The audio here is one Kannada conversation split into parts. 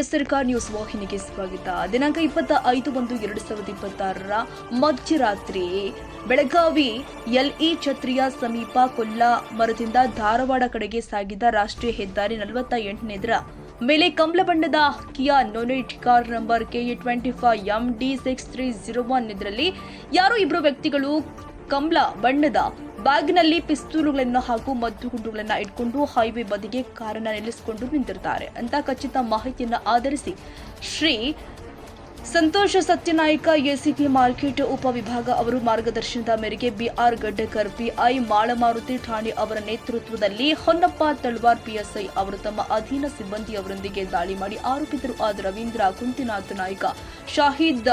ಎಸ್ ಕಾರ್ ನ್ಯೂಸ್ ವಾಹಿನಿಗೆ ಸ್ವಾಗತ. ದಿನಾಂಕ ಇಪ್ಪತ್ತ ಐದು ಒಂದು ಎರಡು ಸಾವಿರದ ಇಪ್ಪತ್ತಾರರ ಮಧ್ಯರಾತ್ರಿ, ಬೆಳಗಾವಿ ಎಲ್ಇ ಛತ್ರಿಯ ಸಮೀಪ ಕೊಲ್ಲ ಮರದಿಂದ ಧಾರವಾಡ ಕಡೆಗೆ ಸಾಗಿದ ರಾಷ್ಟ್ರೀಯ ಹೆದ್ದಾರಿ ನಲವತ್ತ ಎಂಟನೇದರ ಮೇಲೆ ಕಮಲ ಬಣ್ಣದ Kia Sonet car number K A twenty five M D six three zero one ಇದರಲ್ಲಿ ಯಾರೋ ಇಬ್ಬರು ವ್ಯಕ್ತಿಗಳು ಕಮಲ ಬಣ್ಣದ ಬ್ಯಾಗ್ನಲ್ಲಿ ಪಿಸ್ತೂಲುಗಳನ್ನು ಹಾಗೂ ಮದ್ದು ಗುಂಡುಗಳನ್ನು ಇಟ್ಕೊಂಡು ಹೈವೇ ಬದಿಗೆ ಕಾರನ್ನು ನಿಲ್ಲಿಸಿಕೊಂಡು ನಿಂತಿರ್ತಾರೆ ಅಂತ ಖಚಿತ ಮಾಹಿತಿಯನ್ನು ಆಧರಿಸಿ ಶ್ರೀ ಸಂತೋಷ ಸತ್ಯನಾಯಕ ಎಸಿಪಿ ಮಾರ್ಕೆಟ್ ಉಪವಿಭಾಗ ಅವರು ಮಾರ್ಗದರ್ಶನದ ಮೇರೆಗೆ ಬಿಆರ್ ಗಡ್ಡಕರ್ ಪಿಐ ಮಾಳಮಾರುತಿ ಠಾಣೆ ಅವರ ನೇತೃತ್ವದಲ್ಲಿ ಹೊನ್ನಪ್ಪ ತಳ್ವಾರ್ ಪಿಎಸ್ಐ ಅವರು ತಮ್ಮ ಅಧೀನ ಸಿಬ್ಬಂದಿಯವರೊಂದಿಗೆ ದಾಳಿ ಮಾಡಿ ಆರೋಪಿತರು ಆದ ರವೀಂದ್ರ ಕುಂತಿನಾಥ್ ನಾಯ್ಕ, ಶಾಹಿದ್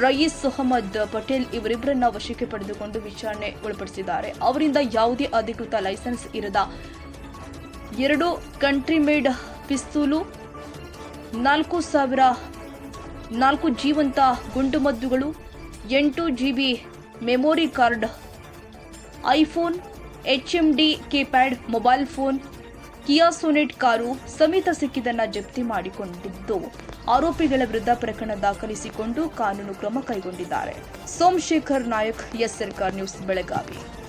ರಯೀಸ್ ಸೊಹಮದ್ ಪಟೇಲ್ ಇವರಿಬ್ಬರನ್ನ ವಶಕ್ಕೆ ಪಡೆದುಕೊಂಡು ವಿಚಾರಣೆ ಒಳಪಡಿಸಿದ್ದಾರೆ ಅವರಿಂದ ಯಾವುದೇ ಅಧಿಕೃತ ಲೈಸೆನ್ಸ್ ಇರದ ಎರಡು ಕಂಟ್ರಿ ಮೇಡ್ ಪಿಸ್ತೂಲು ನಾಲ್ಕು ಸಾವಿರ ನಾಲ್ಕು ಜೀವಂತ ಗುಂಡುಮದ್ದುಗಳು ಎಂಟು G B memory card, iPhone, H M D keypad, mobile phone, Kia Sonet car ಸಮೇತ ಸಿಕ್ಕಿದ್ದನ್ನು ಜಪ್ತಿ ಮಾಡಿಕೊಂಡಿದ್ದು. ಆರೋಪಿಗಳ ವಿರುದ್ಧ ಪ್ರಕರಣ ದಾಖಲಿಸಿಕೊಂಡು ಕಾನೂನು ಕ್ರಮ ಕೈಗೊಂಡಿದ್ದಾರೆ. Somashekhar Nayak, S Sarkar news, Belagavi.